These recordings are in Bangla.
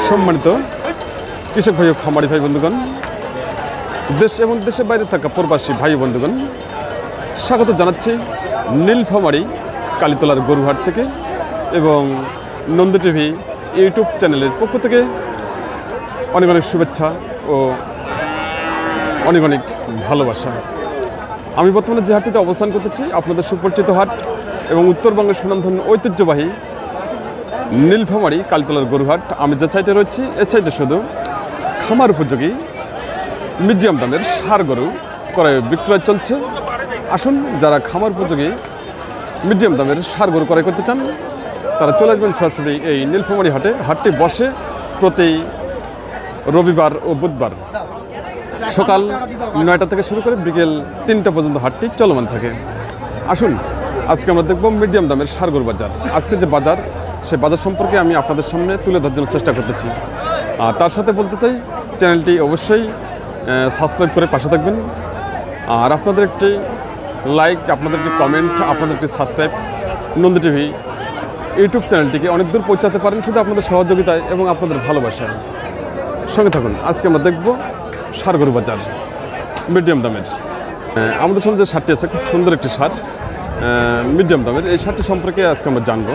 সম্মানিত কৃষক ভাই খামারি ভাই বন্ধুগণ, দেশ এবং দেশের বাইরে থাকা প্রবাসী ভাই বন্ধুগণ, স্বাগত জানাচ্ছি নীলফামারি কালীতলার গরুহাট থেকে এবং নন্দ টিভি ইউটিউব চ্যানেলের পক্ষ থেকে অনেক অনেক শুভেচ্ছা ও অনেক অনেক ভালোবাসা। আমি বর্তমানে যে হাটটিতে অবস্থান করতেছি, আপনাদের সুপরিচিত হাট এবং উত্তরবঙ্গের সুনামধন্য ঐতিহ্যবাহী নীলফামারি, কালীতলার গরুহাট, আমি যে সাইডে রয়েছি, এ সাইডে শুধু খামার উপযোগী মিডিয়াম দামের সার গরু ক্রয় বিক্রয় চলছে। আসুন, যারা খামার উপযোগী মিডিয়াম দামের সার গরু ক্রয় করতে চান, তারা চলে আসবেন সরাসরি এই নীলফামারি হাটে। হাটটি বসে প্রতি রবিবার ও বুধবার সকাল নয়টা থেকে শুরু করে বিকেল তিনটা পর্যন্ত হাটটি চলমান থাকে। আসুন, আজকে আমরা দেখব মিডিয়াম দামের সারগর বাজার। আজকে যে বাজার সে বাজার সম্পর্কে আমি আপনাদের সামনে তুলে ধরার জন্য চেষ্টা করতেছি। আর তার সাথে বলতে চাই, চ্যানেলটি অবশ্যই সাবস্ক্রাইব করে পাশে থাকবেন। আর আপনাদের একটি লাইক আপনাদের একটি কমেন্ট আপনাদের একটি সাবস্ক্রাইব নন্দী টিভি ইউটিউব চ্যানেলটিকে অনেক দূর পৌঁছাতে পারেন শুধু আপনাদের সহযোগিতায় এবং আপনাদের ভালোবাসায়। সঙ্গে থাকুন, আজকে আমরা দেখব সারগরু বাজার মিডিয়াম দামের। আমাদের সামনে যে শার্টটি আছে, খুব সুন্দর একটি শার্ট মিডিয়াম দামের। এই শার্টটি সম্পর্কে আজকে আমরা জানব।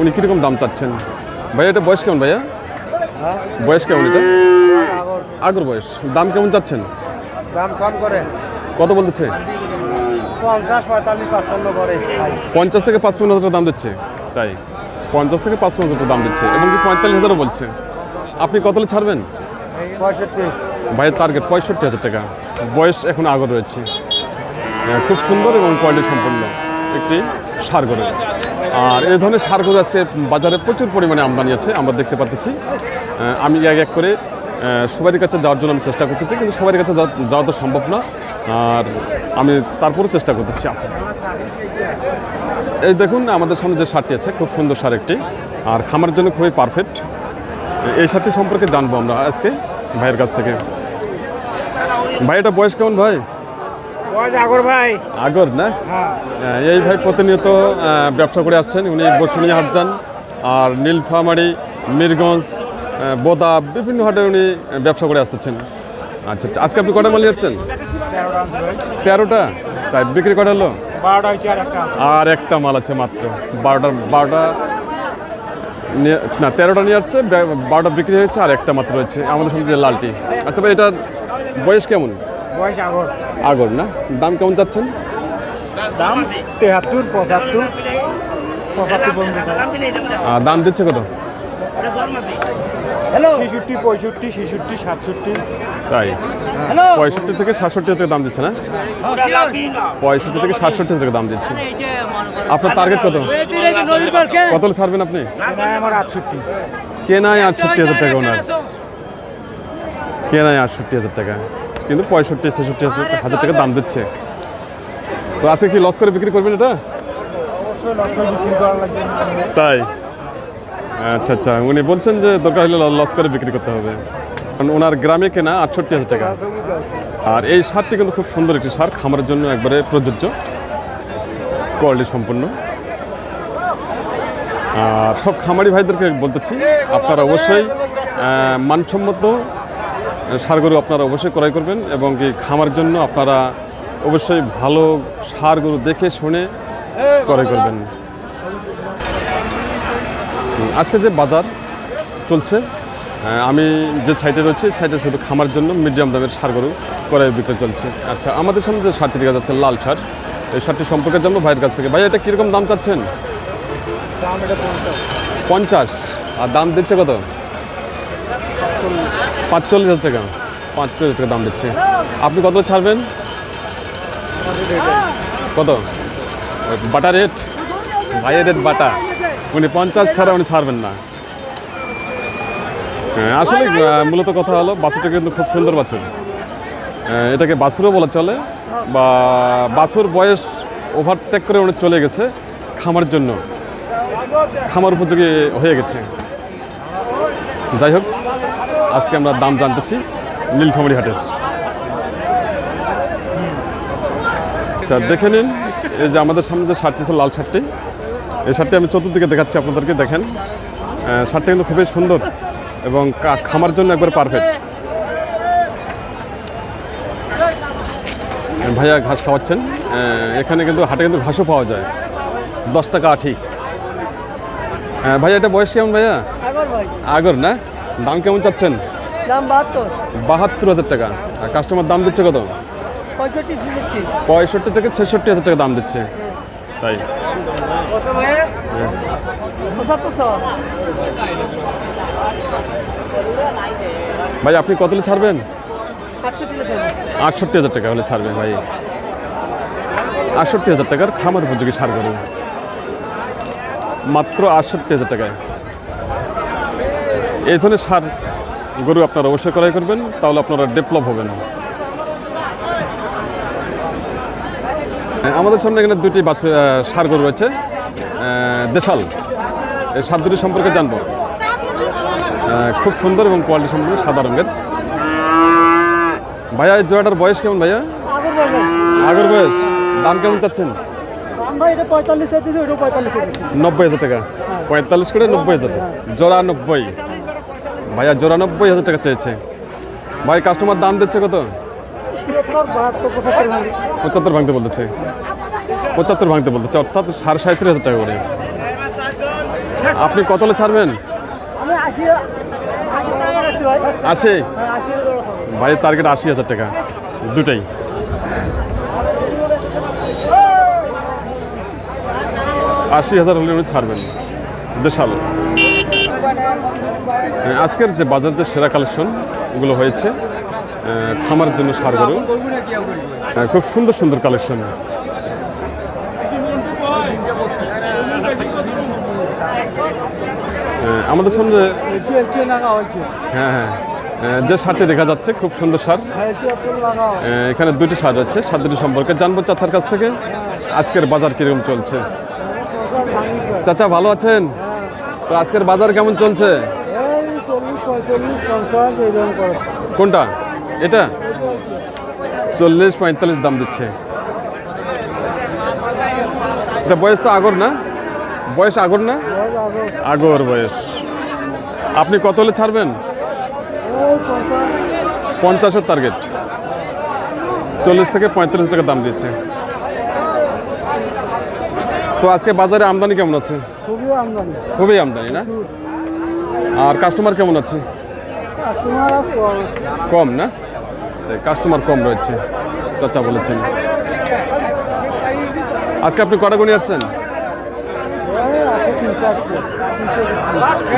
উনি কীরকম দাম চাচ্ছেন? ভাইয়া এটা বয়স কেমন ভাইয়া? বয়স কেমন এটা? আগর বয়স। দাম কেমন চাচ্ছেন? দাম কম করে। কত বলতেছে? পঞ্চাশ থেকে পাঁচপন্ন হাজার টাকা দাম দিচ্ছে। তাই। পঞ্চাশ থেকে পাঁচপন্ন হাজার টাকা দাম দিচ্ছে। এবং কি পঁয়তাল্লিশ হাজারও বলছে। আপনি কত ছাড়বেন? পঁয়ষট্টি। ভাইয়ের টার্গেট পঁয়ষট্টি হাজার টাকা। বয়স এখন আগর রয়েছে। খুব সুন্দর এবং কোয়ালিটি সম্পন্ন। একটি সার গরু। আর এই ধরনের সার গরু আজকে বাজারে প্রচুর পরিমাণে আমদানি আছে আমরা দেখতে পাচ্ছি আমি এক এক করে সবারই কাছে যাওয়ার জন্য আমি চেষ্টা করতেছি, কিন্তু সবার কাছে যাওয়া- তো সম্ভব না। আর আমি তারপরও চেষ্টা করতেছি। এই দেখুন, আমাদের সামনে যে শার্টটি আছে, খুব সুন্দর সার একটি, আর খামারের জন্য খুবই পারফেক্ট এই শার্টটি সম্পর্কে জানব আমরা আজকে ভাইয়ের কাছ থেকে। ভাই, এটা বয়স কেমন ভাই? আগর ভাই। আগর না? হ্যাঁ। এই ভাই প্রতিনিয়ত ব্যবসা করে আসছেন। উনি বসুনিয়া হাট যান আর নীলফামারি মিরগঞ্জ বোদা বিভিন্ন হাটে উনি ব্যবসা করে আসতেছেন। আচ্ছা আচ্ছা আজকে আপনি কটা মাল নিয়ে আসছেন? তেরোটা? তাই বিক্রি কটা হলো? আর একটা মাল আছে মাত্র। বারোটা বারোটা নিয়ে- না তেরোটা নিয়ে আসছে বারোটা বিক্রি হয়েছে আর একটা মাত্র হচ্ছে আমাদের সামনে যে লালটি। আচ্ছা ভাই এটার বয়স কেমন? আগর। আগর না? দাম কেমন যাচ্ছেন দাম তেহাত্তর পঁচাত্তর দাম দিচ্ছে কত? হ্যালো? ছেষট্টি পঁয়ষট্টি ছেষট্টি সাতষট্টি। তাই? পঁয়ষট্টি থেকে সাতষট্টি হাজার টাকা দাম দিচ্ছে না? পঁয়ষট্টি থেকে সাতষট্টি হাজার টাকা দাম দিচ্ছে। আপনার টার্গেট কত? কত ছাড়বেন আপনি? আমার আটষট্টি। কে নাই আটষট্টি হাজার টাকা ওনার। কে নাই আটষট্টি হাজার টাকা। কিন্তু পঁয়ষট্টি ছেষট্টি হাজার হাজার টাকা দাম দিচ্ছে। তো আজকে কি লস করে বিক্রি করবেন এটা? অবশ্যই লস করে বিক্রি করা লাগবে। তাই? আচ্ছা আচ্ছা। উনি বলছেন যে দরকার হলে লস করে বিক্রি করতে হবে। কারণ ওনার গ্রামে কেনা আটষট্টি হাজার টাকা। আর এই সারটি কিন্তু খুব সুন্দর একটি সার খামারের জন্য একবারে প্রযোজ্য। কোয়ালিটি সম্পন্ন। আর সব খামারি ভাইদেরকে বলতেছি আপনারা অবশ্যই মানসম্মত সার গরু আপনারা অবশ্যই ক্রয় করবেন এবং কি খামার জন্য আপনারা অবশ্যই ভালো সার গরু দেখে শুনে ক্রয় করবেন। আজকে যে বাজার চলছে আমি যে সাইটে রয়েছে সাইটে শুধু খামার জন্য মিডিয়াম দামের সার গরু করে বিক্রয় চলছে। আচ্ছা আমাদের সামনে যে সারটি দেখা যাচ্ছে লাল সার এই সারটি সম্পর্কে জানব ভাইয়ের কাছ থেকে। ভাই এটা কীরকম দাম চাচ্ছেন? পঞ্চাশ। আর দাম দিচ্ছে কত? পাঁচচল্লিশ হাজার টাকা। পাঁচচল্লিশ টাকা দাম দিচ্ছে। আপনি কত ছাড়বেন? কত? বাটা রেট ভাইয়ের রেট বাটা। উনি পঞ্চাশ ছাড়া উনি ছাড়বেন না। হ্যাঁ, আসলে মূলত কথা হলো বাছুরটা কিন্তু খুব সুন্দর বাছুর। এটাকে বাছুরও বলা চলে বা বাছুর বয়স ওভারটেক করে উনি চলে গেছে খামার জন্য। খামার উপযোগী হয়ে গেছে। যাই হোক আজকে আমরা দাম জানতেছি নীলফামারি হাটের। আচ্ছা দেখে নিন এই যে আমাদের সামনে যে শার্টটি আছে লাল শার্টটি এই শার্টটি আমি চতুর্দিকে দেখাচ্ছি আপনাদেরকে দেখেন। শার্টটা কিন্তু খুবই সুন্দর এবং খামার জন্য একবার পারফেক্ট ভাইয়া ঘাস খাওয়াচ্ছেন এখানে কিন্তু হাটে কিন্তু ঘাসও পাওয়া যায়। দশ টাকা আঠি। হ্যাঁ ভাইয়া এটা বয়স কেমন ভাইয়া? আগর না? দাম কেমন চাচ্ছেন? দাম বাহাত্তর। বাহাত্তর হাজার টাকা। আর কাস্টমার দাম দিচ্ছে কত? পঁয়ষট্টি পঁয়ষট্টি থেকে ছেষট্টি হাজার টাকা দাম দিচ্ছে। তাই? ভাই আপনি কত হলে ছাড়বেন? আটষট্টি হাজার টাকা হলে ছাড়বেন ভাই। আটষট্টি হাজার টাকার খামার উপযোগী সার গরু। মাত্র আটষট্টি হাজার টাকায়। এই ধরনের সার গরু আপনারা অবশ্যই ক্রয় করবেন তাহলে আপনারা ডেভেলপ হবেন। আমাদের সামনে এখানে দুটি বাচ্চা সার গরু রয়েছে দেশাল। এই সার দুটি সম্পর্কে জানব। খুব সুন্দর এবং কোয়ালিটি সম্পূর্ণ সাদা রঙের। ভাইয়া এই জোড়াটার বয়স কেমন ভাইয়া? আগর বয়স দাম কেমন চাচ্ছেন? নব্বই হাজার টাকা। পঁয়তাল্লিশ করে নব্বই হাজার। জোড়া নব্বই। ভাইয়া জোড়া নব্বই হাজার টাকা চেয়েছে। ভাই কাস্টমার দাম দিচ্ছে কত? পঁচাত্তর ভাঙতে বলতেছে। পঁচাত্তর ভাঙতে বলতেছে, অর্থাৎ সাড়ে সাঁত্রিশ হাজার টাকা করে। আপনি কত হলে ছাড়বেন? আশি। ভাইয়ের টার্গেট আশি হাজার টাকা, দুটাই। আশি হাজার হলে উনি ছাড়বেন, দেশাল। আজকের যে বাজার যে সেরা কালেকশন এগুলো হয়েছে। খামারের জন্য সার গরু। হ্যাঁ, খুব সুন্দর সুন্দর কালেকশন। আমাদের সামনে হ্যাঁ হ্যাঁ। যে সারটি দেখা যাচ্ছে খুব সুন্দর সার। হ্যাঁ এখানে দুটি সার আছে সার দুটি সম্পর্কে জানব চাচার কাছ থেকে। আজকের বাজার কীরকম চলছে। চাচা ভালো আছেন? তো আজকের বাজার কেমন চলছে? পঁয়তাল্লিশ কোনটা? এটা? চল্লিশ পঁয়তাল্লিশ দাম দিচ্ছে। এটা বয়স তো আগর না? বয়স আগর না? আগর। বয়স। আপনি কত হলে ছাড়বেন? পঞ্চাশের টার্গেট চল্লিশ থেকে পঁয়ত্রিশ টাকা দাম দিচ্ছে। তো আজকে বাজারে আমদানি কেমন আছে? খুবই আমদানি। খুবই আমদানি না? আর কাস্টমার কেমন আছে? কম না? কাস্টমার কম রয়েছে চাচা বলেছেন। আজকে আপনি কটা গুণি আসছেন? আছে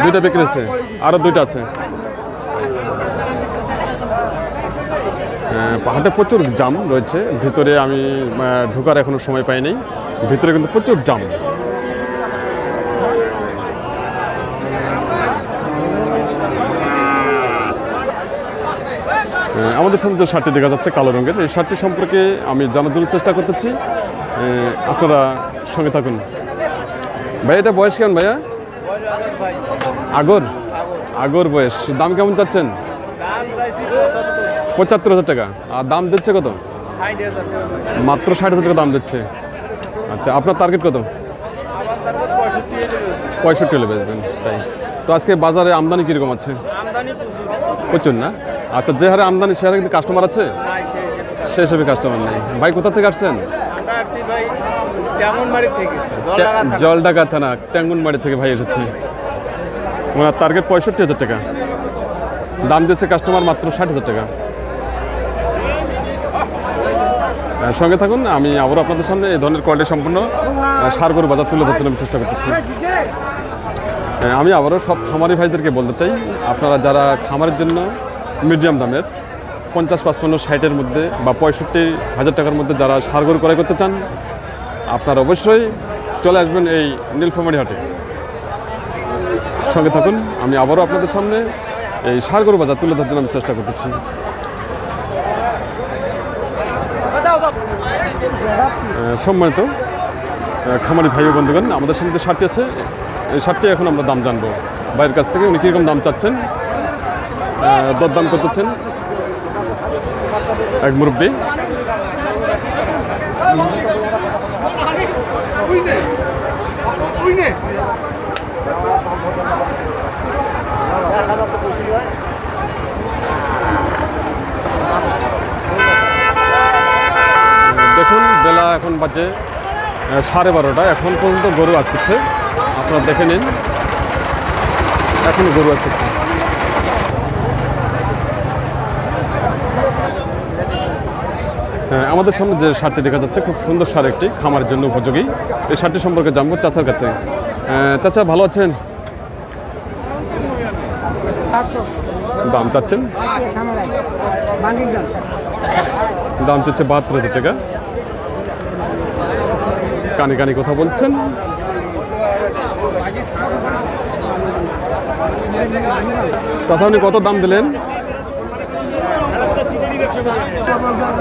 দুইটা বিক্রি হয়েছে আরও দুইটা আছে। হ্যাঁ, পাহাড়ে প্রচুর জাম রয়েছে ভিতরে আমি ঢোকার এখনও সময় পাইনি ভিতরে কিন্তু প্রচুর জাম। আমাদের সামনে যে শার্টটি দেখা যাচ্ছে কালো রঙের এই শার্টটি সম্পর্কে আমি জানার জন্য চেষ্টা করতেছি। আপনারা সঙ্গে থাকুন। ভাই এটা বয়স কেমন ভাইয়া? আগর? আগর বয়স। দাম কেমন চাচ্ছেন? পঁচাত্তর হাজার টাকা। আর দাম দিচ্ছে কত? মাত্র ষাট হাজার টাকা দাম দিচ্ছে। আচ্ছা আপনার টার্গেট কত? পঁয়ষট্টি হলে বেচবেন তাই। তো আজকে বাজারে আমদানি কীরকম আছে? প্রচুর না? আচ্ছা যে হারে আমদানি সে হারে কিন্তু কাস্টমার আছে? সে হিসেবে কাস্টমার নেই। ভাই কোথা থেকে আসছেন? জলডাকা থানা। ট্যাঙ্গুনবাড়ি থেকে ভাই এসেছি। ওনার টার্গেট পঁয়ষট্টি হাজার টাকা। দাম দিচ্ছে কাস্টমার মাত্র ষাট হাজার টাকা। সঙ্গে থাকুন আমি আবারও আপনাদের সামনে এই ধরনের কোয়ালিটি সম্পূর্ণ আহ, সার গরু বাজার তুলে ধরতে আমি চেষ্টা করতেছি। আমি আবারও সব খামারি ভাইদেরকে বলতে চাই আপনারা যারা খামারের জন্য মিডিয়াম দামের, পঞ্চাশ, পাঁচপান্ন, ষাটের মধ্যে বা পঁয়ষট্টি হাজার টাকার মধ্যে যারা সার গরু ক্রয় করতে চান, আপনারা অবশ্যই চলে আসবেন এই নীলফামারি হাটে। সঙ্গে থাকুন, আমি আবারও আপনাদের সামনে এই সারগরু বাজার তুলে ধরার জন্য আমি চেষ্টা করতেছি। সম্মানিত খামারি ভাই বন্ধুগণ, আমাদের সামনে যে শার্টটি আছে, এই শার্টটি এখন আমরা দাম জানব। বাইরের কাছ থেকে উনি কীরকম দাম চাচ্ছেন দরদাম করতেছেন? এক মুরব্বী। দেখুন বেলা এখন বাজে সাড়ে বারোটা। এখন পর্যন্ত গরু আসতেছে। আপনারা দেখে নিন। এখন গরু আসতেছে। আমাদের সামনে যে শার্টটি দেখা যাচ্ছে, খুব সুন্দর সার একটি খামারের জন্য উপযোগী। এই শার্টটি সম্পর্কে জানব চাচার কাছে। চাচা, ভালো আছেন? দাম চাচ্ছেন? দাম চাচ্ছে বাহাত্তর হাজার টাকা। কানে কানি কথা বলছেন। চাচা উনি কত দাম দিলেন?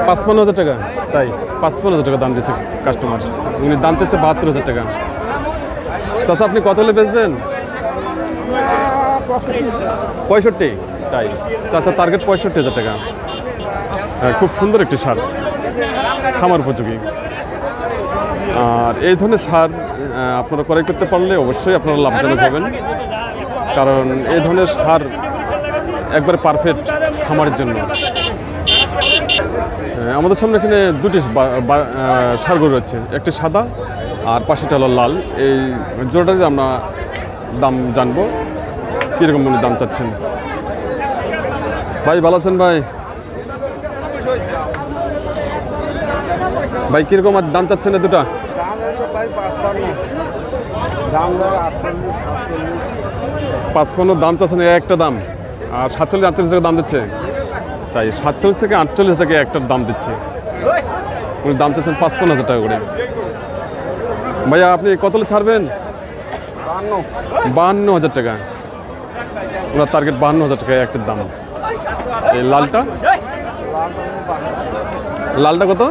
পাঁচপান্ন হাজার টাকা। তাই পাঁচপান্ন হাজার টাকা দাম দিচ্ছে কাস্টমার উনি দাম চাচ্ছে বাহাত্তর হাজার টাকা। চাচা আপনি কত হলে বেচবেন? পঁয়ষট্টি। তাই চাচা টার্গেট পঁয়ষট্টি হাজার টাকা। হ্যাঁ, খুব সুন্দর একটি সার। খামার উপযোগী। আর এই ধরনের সার আপনারা ক্রয় করতে পারলে অবশ্যই আপনারা লাভজনক হবেন। কারণ এই ধরনের সার একবারে পারফেক্ট খামারের জন্য। আমাদের সামনে এখানে দুটি সার রয়েছে একটি সাদা আর পাশেটা হলো লাল। এই জোড়াটারই আমরা দাম জানব। কীরকম উনি দাম চাচ্ছেন? ভাই, ভালো আছেন ভাই? ভাই, কীরকম আর দাম চাচ্ছেন দুটা? পাঁচপান্ন দাম চাচ্ছেন একটা দাম। আর সাতচল্লিশ আটচল্লিশ টাকা দাম দিচ্ছে। তাই সাতচল্লিশ থেকে আটচল্লিশ টাকা একটার দাম দিচ্ছে। উনি দাম চাচ্ছেন পাঁচপান্ন হাজার টাকা করে। ভাইয়া, আপনি কতলে ছাড়বেন? বাহান্ন হাজার টাকা। ওনার টার্গেট বাহান্ন হাজার টাকা একটার দাম। এই লালটা? লালটা কত?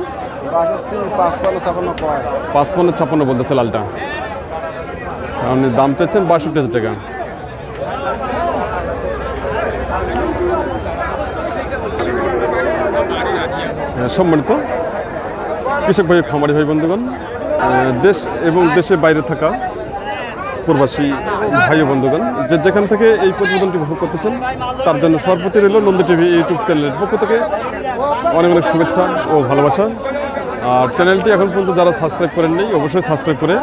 পাঁচপান্ন ছাপ্পান্ন বলতেছে লালটা। আপনি দাম চাচ্ছেন বাষট্টি হাজার টাকা। সম্মানিত কৃষক ভাই খামারি ভাই বন্ধুগণ দেশ এবং দেশে বাইরে থাকা প্রবাসী ভাই বন্ধুগণ, যে যেখান থেকে এই প্রতিবেদনটি উপভোগ চান তার জন্য সর্বপ্রতি রইল নন্দী টিভি ইউটিউব চ্যানেলের পক্ষ থেকে অনেক অনেক শুভেচ্ছা ও ভালোবাসা। আর চ্যানেলটি এখন পর্যন্ত যারা সাবস্ক্রাইব করেননি অবশ্যই সাবস্ক্রাইব করে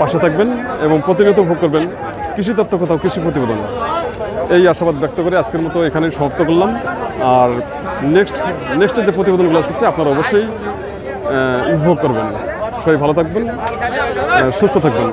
পাশে থাকবেন এবং প্রতিনিয়ত উপভোগ করবেন কৃষি তত্ত্ব কোথাও কৃষি প্রতিবেদন। এই আশাবাদ ব্যক্ত করে আজকের মতো এখানে সমাপ্ত করলাম। আর নেক্সট নেক্সটের যে প্রতিবেদনগুলো আসতেছে আপনারা অবশ্যই উপভোগ করবেন। সবাই ভালো থাকবেন সুস্থ থাকবেন।